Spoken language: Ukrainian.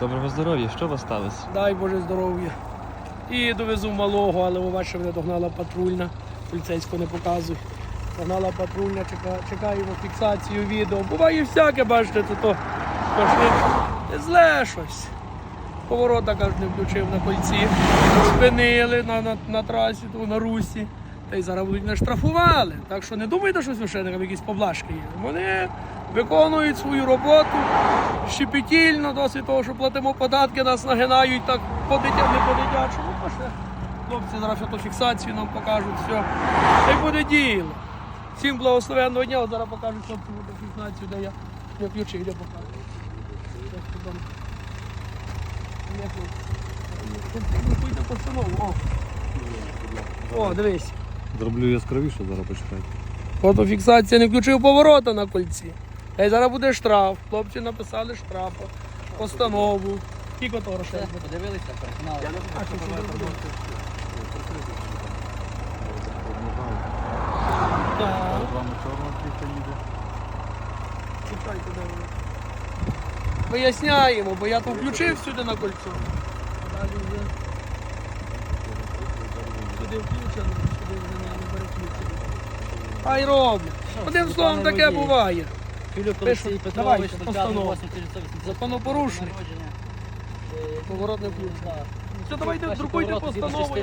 Доброго здоров'я, що вас сталося? Дай Боже здоров'я. І довезу малого, але у вас мене догнала патрульна. Поліцейського не показуй. Догнала патрульна, чека- чекаємо фіксацію відео. Буває всяке, бачите, то то пошли. Зле щось. Поворота, каже, не включив на кольці. Спинили на, на, на трасі, на русі. Та й зараз будуть не штрафували. Так що не думайте, що священникам якісь поблажки є. Вони виконують свою роботу щепетільно, досить того, що платимо податки, нас нагинають так по дитя, не по дитячому. Хлопці зараз фотофіксацію нам покажуть, все. Та буде діло. Всім благословенного дня, от зараз покажуть хлопці фотофіксацію, де я, я ключі, де покажу. Друкуйте постанову. О, дивись. Зроблю яскравіше, зараз почекайте. Фотофіксація не включив поворота на кольці. Та й зараз буде штраф. Хлопці написали штраф, постанову. Скільки того грошей? Подивилися, переконали. Воно. Виясняємо, бо я то включив сюди на кольцо. Сюди включено, щоб вже не переключено. Хай роблять. Одним словом, таке буває. Філіп Олексій Петрович, постанова. Законопорушник. Поворот не включено. Все, давайте друкуйте постанову.